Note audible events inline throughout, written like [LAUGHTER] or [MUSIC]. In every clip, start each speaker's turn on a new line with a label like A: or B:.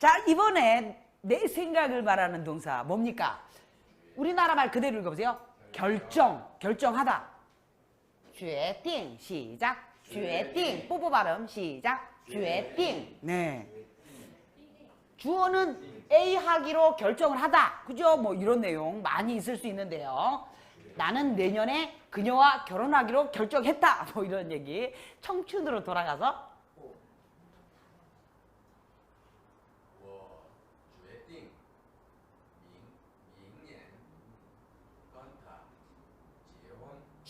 A: 자, 이번에 내 생각을 말하는 동사 뭡니까? 우리나라 말 그대로 읽어보세요. 결정, 결정하다. 决定 시작. 决定 뽀뽀 발음 시작. 决定 네. 주어는 A 하기로 결정을 하다. 그죠? 뭐 이런 내용 많이 있을 수 있는데요. 나는 내년에 그녀와 결혼하기로 결정했다. [LAUGHS] 뭐 이런 얘기. 청춘으로 돌아가서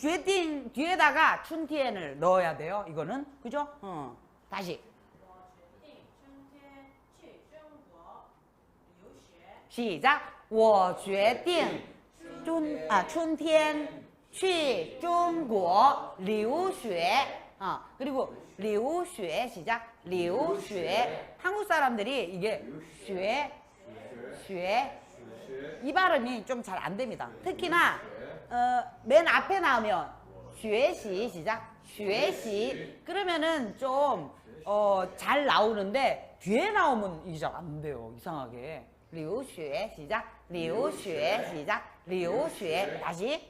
A: 决定 뒤에다가 춘티엔을 넣어야 돼요. 이거는 그죠? 어. 다시
B: 我决定春天去中国留学。
A: 시작. 我决定春啊春天去中国留学. 아 그리고 留学 시작. 留学 한국 사람들이 이게 学学이 발음이 좀 잘 안 됩니다. 특히나 어, 맨 앞에 나오면 学习 시작. 学习 그러면은 좀 어, 잘 나오는데 뒤에 나오면 이게 잘 안 돼요. 이상하게. 留学 시작. 留学 시작. 留学 다시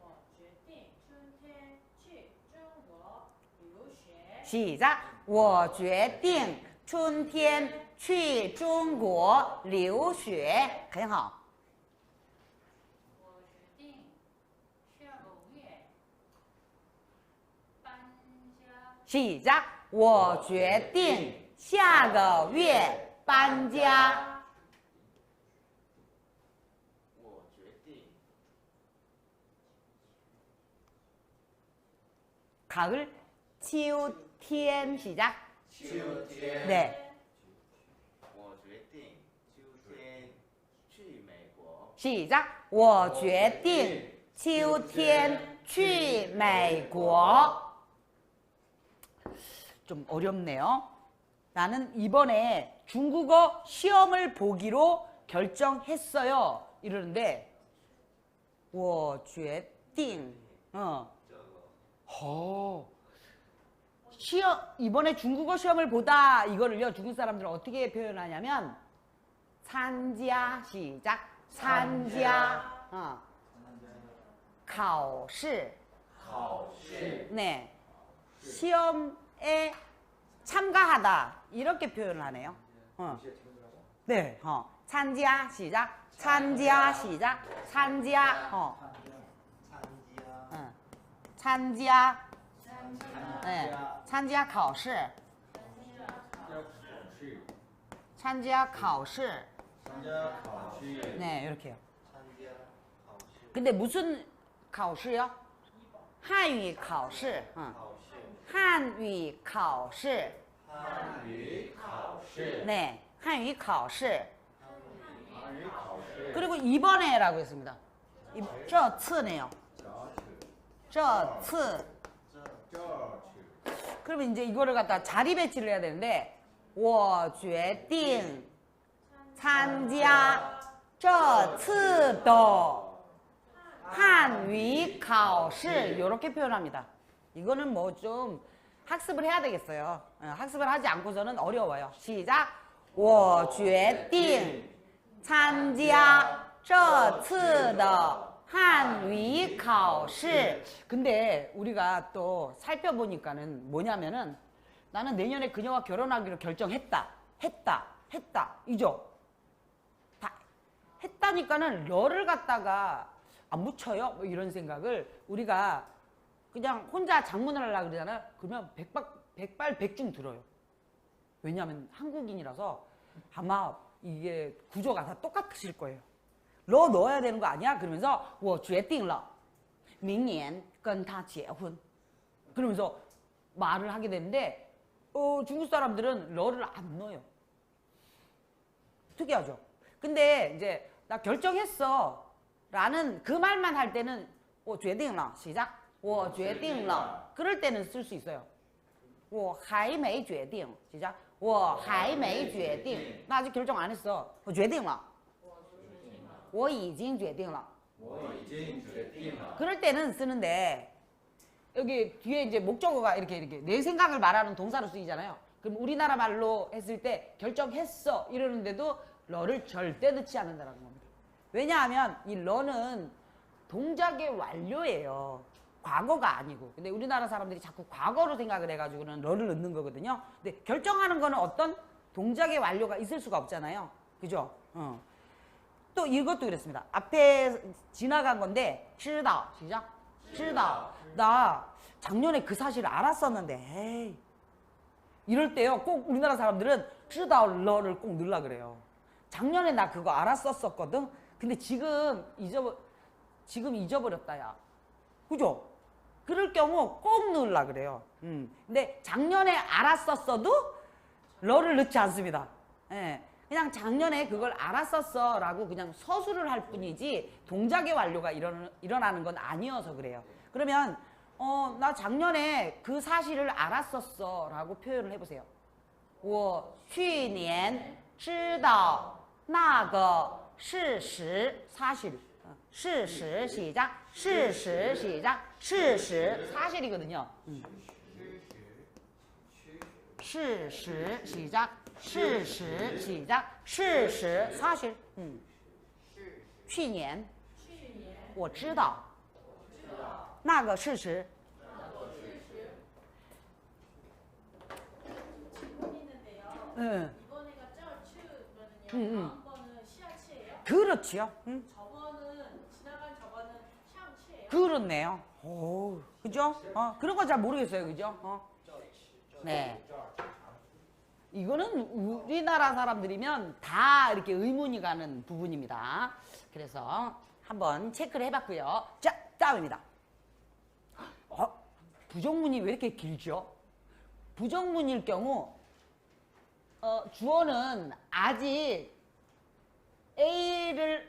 B: 我决定春天去中国留学。
A: 시작. 我决定春天去中国留学很好. 시작. 我决定下个月搬家.
C: 我决定
A: 가을 秋天 시작.
C: 秋天。
A: 네.
C: 我决定秋天去美国。
A: 시작. 我决定秋天去美国. 좀 어렵네요. 나는 이번에 중국어 시험을 보기로 결정했어요. 이러는데 워쥐띵 어. 허. 시험 이번에 중국어 시험을 보다 이거를요. 중국 사람들은 어떻게 표현하냐면 산지야 시작 산지야 어. 考试 네. 시험 에 참가하다 이렇게 표현을 하네요. 어. 네, 어. 参加 시작 参加 시작 参加 어.
D: 参加
A: 응. 参加 네. 参加考试
C: 要考试。
A: 参加考试
C: 参加考试。
A: 네, 이렇게요.
D: 参加考试
A: 근데 무슨 考试요? 한유 考试. 응.
D: 考试
A: 한유 考试.
C: 汉语考试。
A: 네. 한유 考试.
C: 汉语考试。
A: 그리고 이번에라고 했습니다. 이, 这次네요. 这次.
C: 这次。
A: 그러면 이제 이거를 갖다 자리 배치를 해야 되는데 我决定参加这次的 汉语考试 이렇게 표현합니다. 이거는 뭐 좀 학습을 해야 되겠어요. 어, 학습을 하지 않고서는 어려워요. 시작. 我决定参加这次的汉语考试. 근데 우리가 또 살펴보니까는 뭐냐면은 나는 내년에 그녀와 결혼하기로 결정했다. 했다. 했다. 이죠? 다 했다니까는 러를 갖다가 안 붙여요? 뭐 이런 생각을 우리가 그냥 혼자 장문을 하려고 그러잖아요. 그러면 백박, 백발백중 들어요. 왜냐하면 한국인이라서 아마 이게 구조가 다 똑같으실 거예요. 러 넣어야 되는 거 아니야? 그러면서 我决定了明年跟他结婚 그러면서 말을 하게 되는데 어, 중국 사람들은 러를 안 넣어요. 숙여줘. 근데 이제 나 결정했어. 라는 그 말만 할 때는 我决定了. 시작. 我决定了. 그럴 때는 쓸 수 있어요. 我还没决定. 시작. 我还没决定. 나 아직 결정 안 했어. 我决定了.我已经决定了.
C: 我已经决定了。
A: 그럴 때는 쓰는데 여기 뒤에 이제 목적어가 이렇게 이렇게 내 생각을 말하는 동사로 쓰이잖아요. 그럼 우리나라 말로 했을 때 결정했어 이러는데도 러를 절대 넣지 않는다는 겁니다. 왜냐하면 이 러는 동작의 완료예요. 과거가 아니고. 근데 우리나라 사람들이 자꾸 과거로 생각을 해가지고는 러를 넣는 거거든요. 근데 결정하는 거는 어떤 동작의 완료가 있을 수가 없잖아요. 그죠? 어. 또 이것도 그랬습니다. 앞에 지나간 건데 知道 시작. 知道. 나 작년에 그 사실을 알았었는데 에이. 이럴 때요. 꼭 우리나라 사람들은 知道 러를 꼭 넣으려 그래요. 작년에 나 그거 알았었었거든. 근데 지금 잊어버 지금 잊어버렸다 야. 그죠? 그럴 경우 꼭 넣으려 그래요. 음. 근데 작년에 알았었어도 러를 넣지 않습니다. 예. 그냥 작년에 그걸 알았었어 라고 그냥 서술을 할 뿐이지 동작의 완료가 일어나는, 일어나는 건 아니어서 그래요. 그러면 어, 나 작년에 그 사실을 알았었어 라고 표현을 해보세요. 我去年知道那个 事实 사실 어, 事实 시작 事实 시작 事实 사실이거든요. 음. 事实 시작 事实 시작 事实 사실 음. 去年我知道那个事实
B: 질문 있는데요.
A: 응.
B: 이번에가 쩌추거든요.
A: 응, 응. 그렇지요
B: 샹치예요.
A: 그렇네요 오 그죠 어 그런 거 잘 모르겠어요 그죠 어. 네 이거는 우리나라 사람들이면 다 이렇게 의문이 가는 부분입니다. 그래서 한번 체크를 해봤고요. 자, 다음입니다. 어, 부정문이 왜 이렇게 길죠? 부정문일 경우 어, 주어는 아직 A를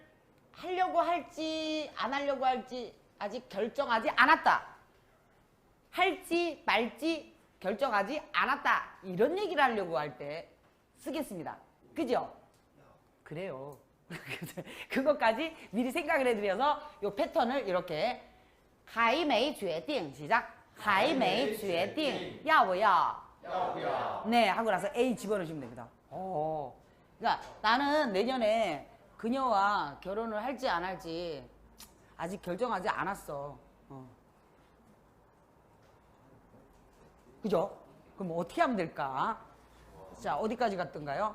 A: 하려고 할지 안 하려고 할지 아직 결정하지 않았다. 할지 말지 결정하지 않았다. 이런 얘기를 하려고 할 때 쓰겠습니다. 그죠? 그래요. [LAUGHS] 그것까지 미리 생각을 해드려서 이 패턴을 이렇게 하이메이 주에띵 시작 하이메이 주에띵
C: 야오야 야오야
A: 네 하고 나서 A 집어넣으시면 됩니다. 오. 그러니까 나는 내년에 그녀와 결혼을 할지 안 할지 아직 결정하지 않았어. 어. 그죠? 그럼 어떻게 하면 될까? 자, 어디까지 갔던가요?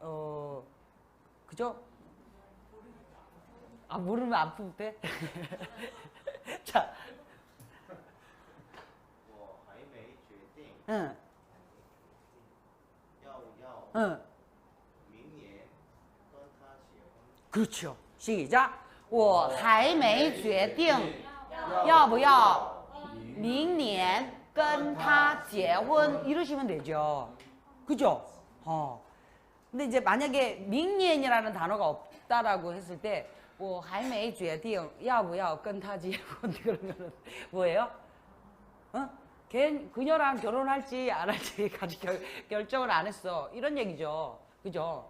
A: 어, 그죠? 아, 모르면
C: 아프면 돼? [LAUGHS] 자.
A: 응. 응. 그렇죠. 시작. 我还没决定要不要明年跟他结婚 이러시면 되죠. 그죠? 어. 근데 이제 만약에明年이라는 단어가 없다라고 했을 때 我还没决定要不要跟他结婚 [LAUGHS] 그러면은 뭐예요? 어? 걔 그녀랑 결혼할지 안 할지 [LAUGHS] 아직 결, 결정을 안 했어. 이런 얘기죠. 그죠?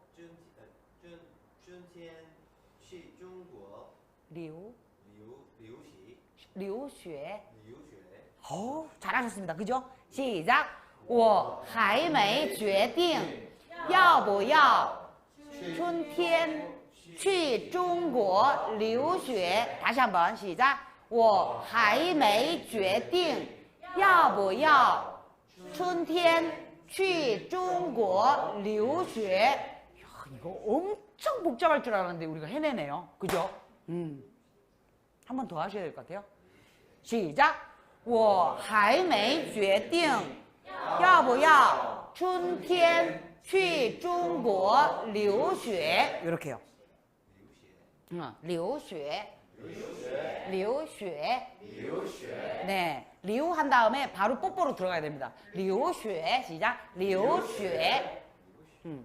C: 春天去中国
A: 留
C: 留留习
A: 留学
C: 留学。
A: 어, 잘하셨습니다. 그죠? 시작. 我还没决定要不要春天去中国留学. 다시 한번 시작. 我还没决定要不要春天去中国留学. 야, 이거 엄청 복잡할 줄 알았는데 우리가 해내네요. 그죠? 음. 한 번 더 하셔야 될 것 같아요. 시작. 我还没决定要不要春天去中国留学. 이렇게요. 응, 留学. 留学. 네. 리우 한 다음에 바로 뽀뽀로 들어가야 됩니다. 留学. 시작. 留学. 음.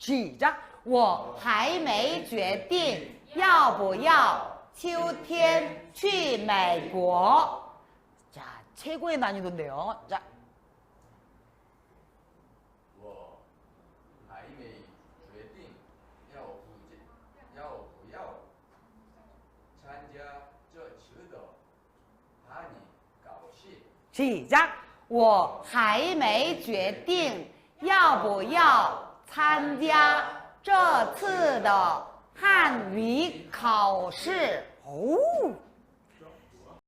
A: 시작. 我还没决定要不要秋天去美国. 자, 최고의 난이도인데요. 자,
E: 我还没决定要不要不要参加这次的班里考试。
A: 시작. 我还没决定要不要 参加这次的汉语考试。哦，